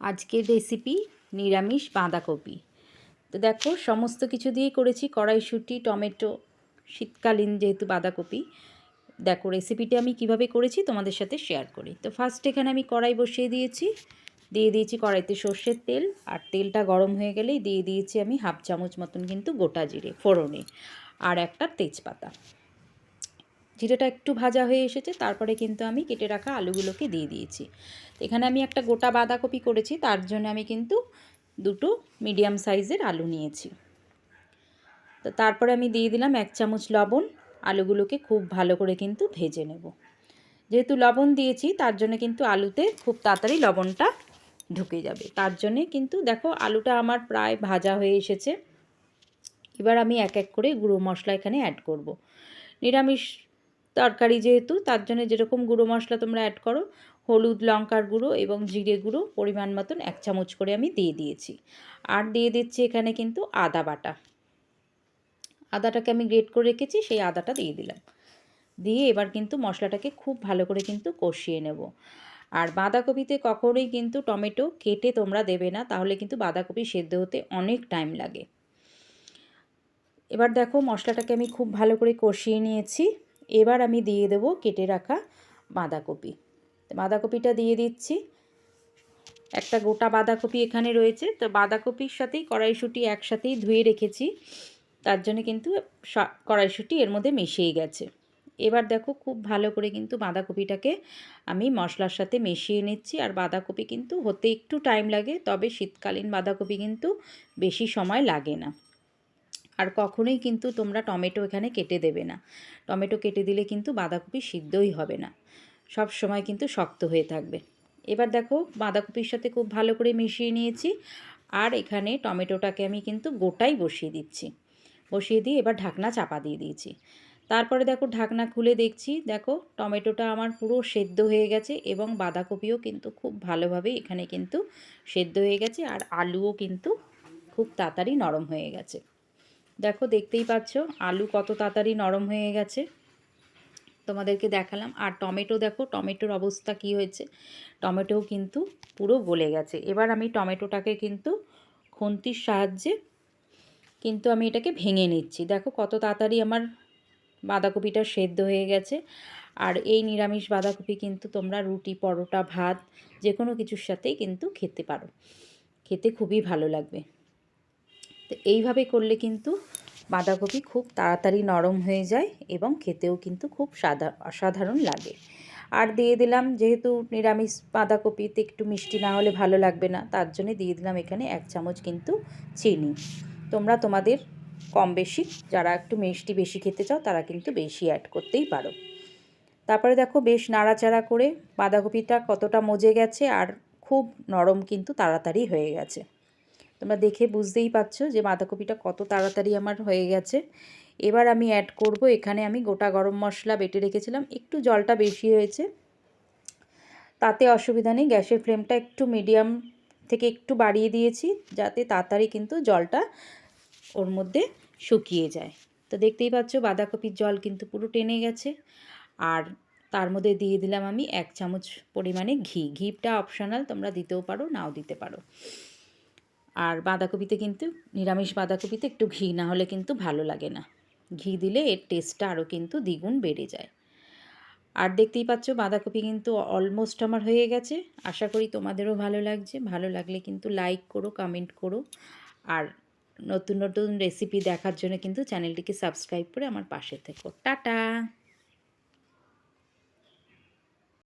আজকের রেসিপি নিরামিষ বাঁধাকপি। তো দেখো, সমস্ত কিছু দিয়েই করেছি, কড়াইশুঁটি, টমেটো, শীতকালীন যেহেতু বাঁধাকপি। দেখো রেসিপিটা আমি কীভাবে করেছি তোমাদের সাথে শেয়ার করি। তো ফার্স্ট এখানে আমি কড়াই বসিয়ে দিয়েছি, দিয়ে দিয়েছি কড়াইতে সর্ষের তেল, আর তেলটা গরম হয়ে গেলেই দিয়ে দিয়েছি আমি হাফ চামচ মতন কিন্তু গোটা জিরে, ফোড়নে, আর একটা তেজপাতা। জিরেটা একটু ভাজা হয়ে এসেছে, তারপরে কিন্তু আমি কেটে রাখা আলুগুলোকে দিয়ে দিয়েছি। এখানে আমি একটা গোটা বাঁধাকপি করেছি, তার জন্য আমি কিন্তু দুটো মিডিয়াম সাইজের আলু নিয়েছি। তো তারপরে আমি দিয়ে দিলাম এক চামচ লবণ, আলুগুলোকে খুব ভালো করে কিন্তু ভেজে নেব। যেহেতু লবণ দিয়েছি, তার জন্য কিন্তু আলুতে খুব তাড়াতাড়ি লবণটা ঢুকে যাবে। তার জন্যে কিন্তু দেখো আলুটা আমার প্রায় ভাজা হয়ে এসেছে। এবার আমি এক এক করে গুঁড়ো মশলা এখানে অ্যাড করব। নিরামিষ তরকারি যেহেতু, তার জন্য যেরকম গুঁড়ো মশলা তোমরা অ্যাড করো, হলুদ, লঙ্কার গুঁড়ো এবং জিরে গুঁড়ো পরিমাণ মতন এক চামচ করে আমি দিয়ে দিয়েছি। আর দিয়ে দিচ্ছি এখানে কিন্তু আদা বাটা। আদাটাকে আমি গ্রেট করে রেখেছি, সেই আদাটা দিয়ে দিলাম। দিয়ে এবার কিন্তু মশলাটাকে খুব ভালো করে কিন্তু কষিয়ে নেব। আর বাঁধাকপিতে কখনোই কিন্তু টমেটো কেটে তোমরা দেবে না, তাহলে কিন্তু বাঁধাকপি সেদ্ধ হতে অনেক টাইম লাগে। এবার দেখো মশলাটাকে আমি খুব ভালো করে কষিয়ে নিয়েছি। এবার আমি দিয়ে দেব কেটে রাখা বাঁধাকপি। বাঁধাকপিটা দিয়ে দিচ্ছি। একটা গোটা বাঁধাকপি এখানে রয়েছে। তো বাঁধাকপির সাথেই কড়াইশুঁটি একসাথেই ধুয়ে রেখেছি। তার জন্য কিন্তু কড়াইশুঁটি এর মধ্যে মিশিয়ে গেছে। এবার দেখো খুব ভালো করে কিন্তু বাঁধাকপিটাকে আমি মশলার সাথে মিশিয়ে নিচ্ছি। আর বাঁধাকপি কিন্তু হতে একটু টাইম লাগে, তবে শীতকালীন বাঁধাকপি কিন্তু বেশি সময় লাগে না। আর কখনোই কিন্তু তোমরা টমেটো এখানে কেটে দেবে না। টমেটো কেটে দিলে কিন্তু বাঁধাকপি সিদ্ধই হবে না। সব সময় কিন্তু শক্ত হয়ে থাকবে। এবার দেখো বাঁধাকপির সাথে খুব ভালো করে মিশিয়ে নিয়েছি। আর এখানে টমেটোটাকে আমি কিন্তু গোটাই বসিয়ে দিচ্ছি। বসিয়ে দিয়ে এবার ঢাকনা চাপা দিয়ে দিয়েছি। তারপরে দেখো ঢাকনা খুলে দেখছি, দেখো টমেটোটা আমার পুরো সেদ্ধ হয়ে গেছে এবং বাঁধাকপিও কিন্তু খুব ভালোভাবে এখানে কিন্তু সেদ্ধ হয়ে গেছে আর আলুও কিন্তু খুব তাড়াতাড়ি নরম হয়ে গেছে। দেখো, দেখতেই পাচ্ছ, আলু কত তাড়াতাড়ি নরম হয়ে গেছে। তোমাদেরকে দেখালাম। আর টমেটো দেখো, টমেটোর অবস্থা কি হয়েছে? টমেটোও কিন্তু পুরো গলে গেছে। এবার আমি টমেটোটাকে কিন্তু খুন্তির সাহায্যে কিন্তু আমি এটাকে ভেঙে নিচ্ছি। দেখো, কত তাড়াতাড়ি আমার বাঁধাকপিটা সেদ্ধ হয়ে গেছে। আর এই নিরামিষ বাঁধাকপি কিন্তু তোমরা রুটি, পরোটা, ভাত যে কোনো কিছুর সাথেই কিন্তু খেতে পারো। খেতে খুবই ভালো লাগবে। তো এইভাবে করলে কিন্তু বাঁধাকপি খুব তাড়াতাড়ি নরম হয়ে যায় এবং খেতেও কিন্তু খুব সাদা অসাধারণ লাগে। আর দিয়ে দিলাম যেহেতু নিরামিষ বাঁধাকপিতে একটু মিষ্টি না হলে ভালো লাগবে না, তার জন্য দিয়ে দিলাম এখানে এক চামচ কিন্তু চিনি। তোমরা তোমাদের কম বেশি যারা একটু মিষ্টি বেশি খেতে চাও তারা কিন্তু বেশি অ্যাড করতেই পারো। তারপরে দেখো বেশ নাড়াচাড়া করে বাঁধাকপিটা কতটা মজে গেছে আর খুব নরম কিন্তু তাড়াতাড়ি হয়ে গেছে। তোমরা দেখে বুঝতেই পারছ যে বাঁধাকপিটা কত তাড়াতাড়ি আমার হয়ে গেছে। এবার আমি অ্যাড করব, এখানে আমি গোটা গরম মশলা বেটে রেখেছিলাম। একটু জলটা বেশি হয়েছে। তাতে অসুবিধা নেই, গ্যাসের ফ্লেমটা একটু মিডিয়াম থেকে একটু বাড়িয়ে দিয়েছি, যাতে তাড়াতাড়ি কিন্তু জলটা ওর মধ্যে শুকিয়ে যায়। তো দেখতেই পাচ্ছ বাঁধাকপির জল কিন্তু পুরো টেনে গেছে। আর তার মধ্যে দিয়ে দিলাম আমি এক চামচ পরিমাণে ঘি। ঘিটা অপশনাল তোমরা দিতেও পারো, নাও দিতে পারো। আর বাঁধাকপিতে কিন্তু, নিরামিষ বাঁধাকপিতে একটু ঘি, না হলে কিন্তু ভালো লাগে না। ঘি দিলে এর টেস্টটা আরও কিন্তু দ্বিগুণ বেড়ে যায়। আর দেখতেই পাচ্ছ, বাঁধাকপি কিন্তু অলমোস্ট আমার হয়ে গেছে। আশা করি তোমাদেরও ভালো লাগছে। ভালো লাগলে কিন্তু লাইক করো কমেন্ট করো। আর নতুন নতুন রেসিপি দেখার জন্য কিন্তু চ্যানেলটিকে সাবস্ক্রাইব করে আমার পাশে থেকো। টাটা!